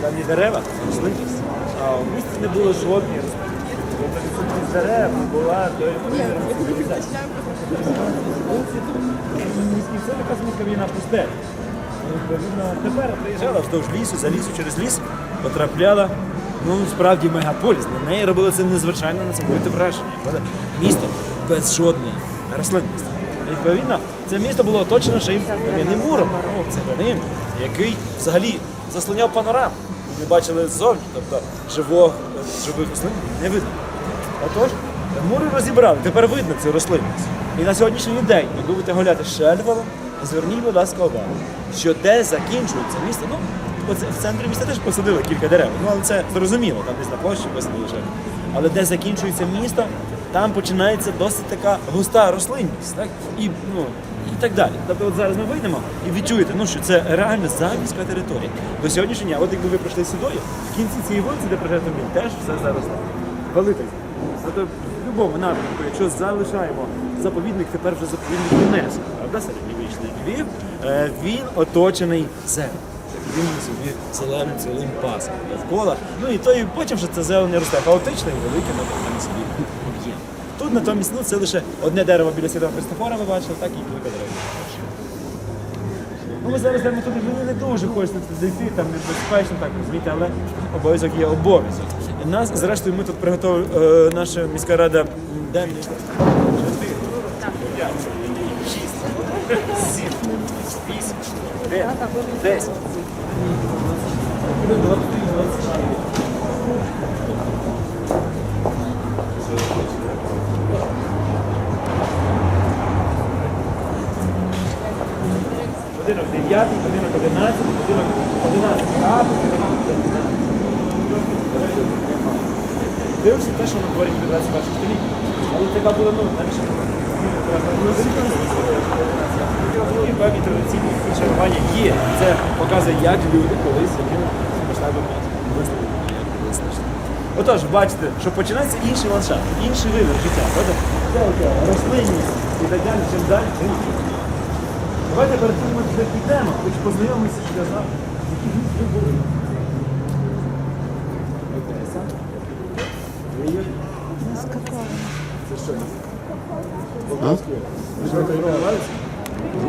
Там є дерева, рослинність. А в місті не було. Тобто відсутність дерев була тої. І це така смітка війна пустель. Тепер приїжджала вздовж лісу, за лісу, через ліс, потрапляла. Ну, справді мегаполіс. На неї робили це незвичайно на це враження. Місто без жодної рослинності. Відповідно, це місто було оточено ще й кам'яним муром. Ну, цегляним, який взагалі заслоняв панораму. Ми бачили ззовні, тобто живого, живих рослин не видно. Отож, мури розібрали, тепер видно цю рослинність. І на сьогоднішній день, як ви будете гуляти Шельдвелом, зверніть, будь ласка, увагу, що де закінчується місто, ну, в центрі міста теж посадили кілька дерев, ну але це зрозуміло, там десь на площі посадили ще. Але де закінчується місто, там починається досить така густа рослинність, так? І, ну, і так далі. Тобто от зараз ми вийдемо і відчуєте, ну, що це реально заміська територія. До сьогоднішнього дня, от якби ви пройшли сюди, в кінці цієї вулиці, де прожив автомобіль, теж все заросло. Велика. Тобто в будь-якому напрямку, якщо залишаємо заповідник, тепер вже заповідник ЮНЕСКО, правда, середньовічний Львів, е, він оточений зеленю. Він собі зеленим цілим пасом довкола. Ну і то і потім вже це зелення росте хаотично і велике на собі об'єм. Тут натомість ну, це лише одне дерево біля святого Христофора ми бачили, так і кілька дерев. Ну, ми зараз йдемо туди, мені не дуже хочеться туди йти, там небезпечно, так розумієте, але обов'язок є обов'язок. Нас, зрештою, ми тут приготували, е, наша міська рада, де мені чотири, п'ять, шість, сім, вісім, дев'ять, десять. Будинок 9, будинок 11, будинок 11 А, будинок 11. Дивишся те, що на дворі в 21 столітті. Але така була, ну, навіщо І певні традиційні чергування є. Це показує, як люди колись масштабом висловили. Отож, бачите, що починається інший ландшафт, інший вибір життя. Це рослинність і так далі, чим далі, тим. Давайте перед тим, як підемо, хоч познайомимося, що я знав, які ви були. Це